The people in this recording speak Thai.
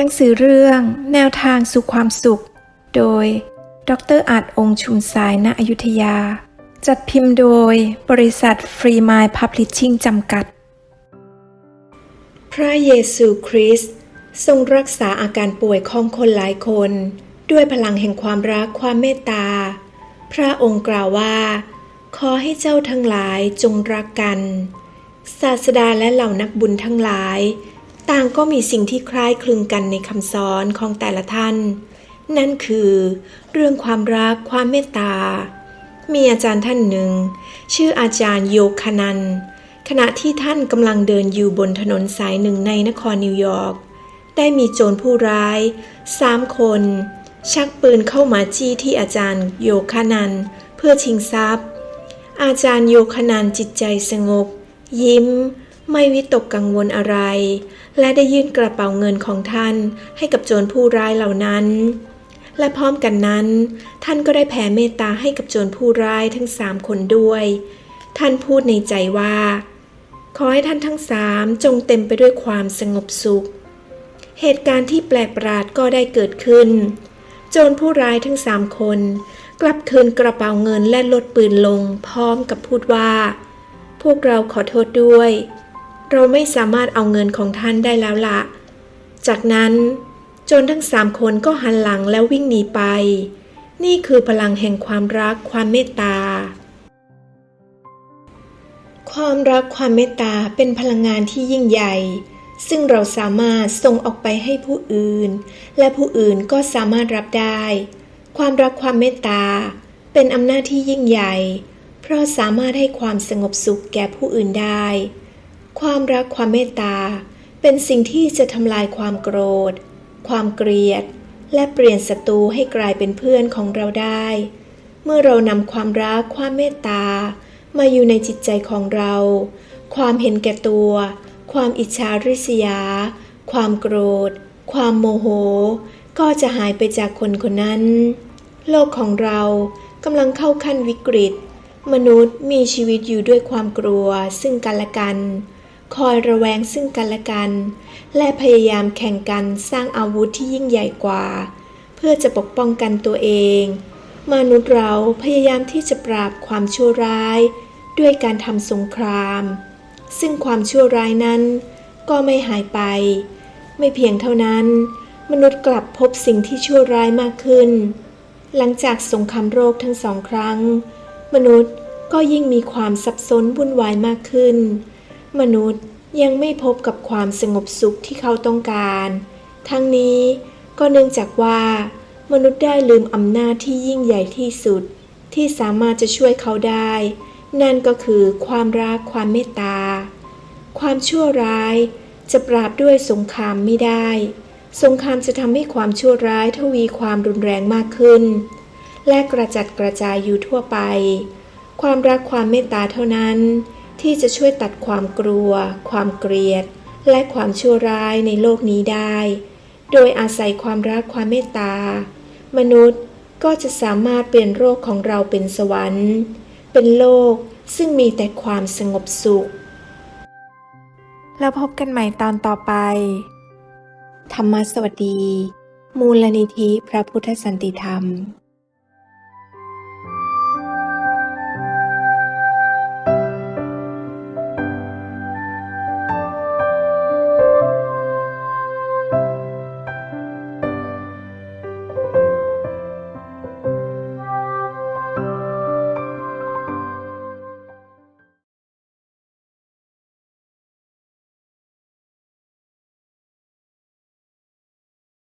หนังสือเรื่องแนวทางสู่ความสุข โดย ดรอาจองค์ชุมสายณอยุธยา จัดพิมพ์โดยบริษัทฟรีมายพับลิชชิ่งจำกัด พระเยซูคริสต์ทรงรักษาอาการป่วยของคนหลายคน ด้วยพลังแห่งความรักความเมตตา พระองค์กล่าวว่า ขอให้เจ้าทั้งหลายจงรักกัน ศาสดาและเหล่านักบุญทั้งหลาย ต่างก็มีสิ่งที่คล้ายคลึงกันในคำสอนของแต่ละท่าน นั่นคือ เรื่องความรักความเมตตา มีอาจารย์ท่านหนึ่ง ชื่ออาจารย์โยคนันขณะที่ท่านกำลังเดินอยู่บนถนนสายหนึ่งในนครนิวยอร์กได้มีโจรผู้ร้ายสามคน ชักปืนเข้ามาจี้ที่อาจารย์โยคนันเพื่อชิงทรัพย์ อาจารย์โยคนันจิตใจสงบ ยิ้ม ไม่วิตกกังวลอะไร และได้ยื่นกระเป๋าเงินของท่านให้กับโจรผู้ร้ายเหล่านั้น และพร้อมกันนั้น ท่านก็ได้แผ่เมตตาให้กับโจรผู้ร้ายทั้งสามคนด้วย ท่านพูดในใจว่า ขอให้ท่านทั้งสามจงเต็มไปด้วยความสงบสุข เหตุการณ์ที่แปลกประหลาดก็ได้เกิดขึ้น โจรผู้ร้ายทั้งสามคน กลับคืนกระเป๋าเงินและลดปืนลง พร้อมกับพูดว่า พวกเราขอโทษด้วย เราไม่สามารถเอาเงินของท่านได้แล้วละ จากนั้นจรทั้งสามคนก็หันหลังแล้ววิ่งหนีไป นี่คือพลังแห่งความรักความเมตตา ความรักความเมตตาเป็นพลังงานที่ยิ่งใหญ่ ซึ่งเราสามารถส่งออกไปให้ผู้อื่น และผู้อื่นก็สามารถรับได้ ความรักความเมตตา เป็นอำนาจที่ยิ่งใหญ่ เพราะสามารถให้ความสงบสุขแก่ผู้อื่นได้ ความรักความเมตตา เป็นสิ่งที่จะทำลายความโกรธ ความเกลียด และเปลี่ยนศัตรูให้กลายเป็นเพื่อนของเราได้ เมื่อเรานำความรักความเมตตา มาอยู่ในจิตใจของเรา ความเห็นแก่ตัว ความอิจฉาริษยา ความโกรธ ความโมโห ก็จะหายไปจากคนคนนั้น โลกของเรากำลังเข้าขั้นวิกฤตมนุษย์มีชีวิตอยู่ด้วยความกลัวซึ่งกันและกัน คอยระแวงซึ่งกันและกัน และพยายามแข่งกันสร้างอาวุธที่ยิ่งใหญ่กว่า เพื่อจะปกป้องกันตัวเอง มนุษย์เราพยายามที่จะปราบความชั่วร้าย ด้วยการทำสงคราม ซึ่งความชั่วร้ายนั้น ก็ไม่หายไป ไม่เพียงเท่านั้น มนุษย์กลับพบสิ่งที่ชั่วร้ายมากขึ้น หลังจากสงครามโรคทั้งสองครั้ง มนุษย์ก็ยิ่งมีความสับสนวุ่นวายมากขึ้น มนุษย์ยังไม่พบกับความสงบสุขที่เขาต้องการ ทั้งนี้ก็เนื่องจากว่า มนุษย์ได้ลืมอำนาจที่ยิ่งใหญ่ที่สุด ที่สามารถจะช่วยเขาได้ นั่นก็คือความรักความเมตตา ความชั่วร้ายจะปราบด้วยสงครามไม่ได้ สงครามจะทำให้ความชั่วร้ายทวีความรุนแรงมากขึ้น และกระจัดกระจายอยู่ทั่วไป ความรักความเมตตาเท่านั้น ที่จะช่วยตัดความกลัว ความเกลียด และความชั่วร้ายในโลกนี้ได้ โดยอาศัยความรักความเมตตา มนุษย์ก็จะสามารถเปลี่ยนโลกของเราเป็นสวรรค์ เป็นโลกซึ่งมีแต่ความสงบสุข แล้วพบกันใหม่ตอนต่อไป ธรรมสวัสดี มูลนิธิพระพุทธสันติธรรม